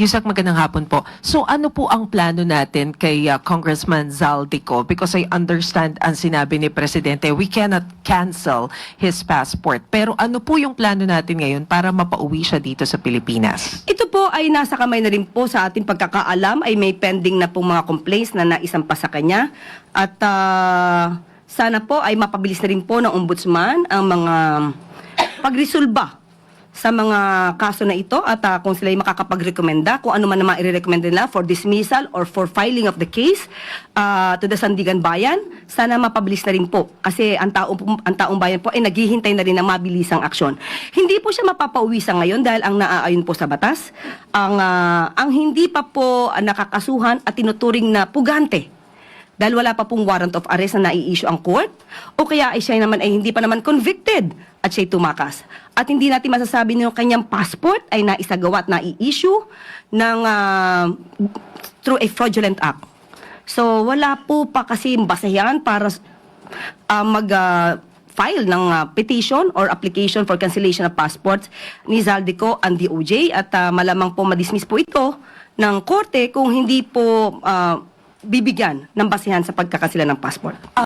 Yusak, magandang hapon po. So ano po ang plano natin kay uh, Congressman Zaldico? Because I understand ang sinabi ni Presidente, we cannot cancel his passport. Pero ano po yung plano natin ngayon para mapauwi siya dito sa Pilipinas? Ito po ay nasa kamay na rin po sa ating pagkakaalam ay may pending na pong mga complaints na naisampa sa kanya at ah, sana po ay mapabilis na rin po ng ombudsman ang mga pagresolba sa mga kaso na ito at ah, kung sila ay makakapag-recommenda kung ano man naman i-recommend nila for dismissal or for filing of the case ah, to the Sandigan Bayan, sana mapabilis na rin po kasi ang taong, ang taong bayan po ay naghihintay na rin ng mabilisang aksyon. Hindi po siya mapapauwi sa ngayon dahil ang naaayon po sa batas, ang, ah, ang hindi pa po nakakasuhan at tinuturing na pugante dahil wala pa pong warrant of arrest na nai-issue ang court o kaya ay siya naman ay hindi pa naman convicted at siya'y tumakas. At hindi natin masasabi na yung kanyang passport ay naisagawa at nai-issue ng, ah, through a fraudulent act. So wala po pa kasi basehan para ah, mag ah, file ng ah, petition or application for cancellation of passports ni Zaldico and DOJ at ah, malamang po madismiss po ito ng korte kung hindi po ah, bibigyan ng basehan sa pagkakasila ng passport.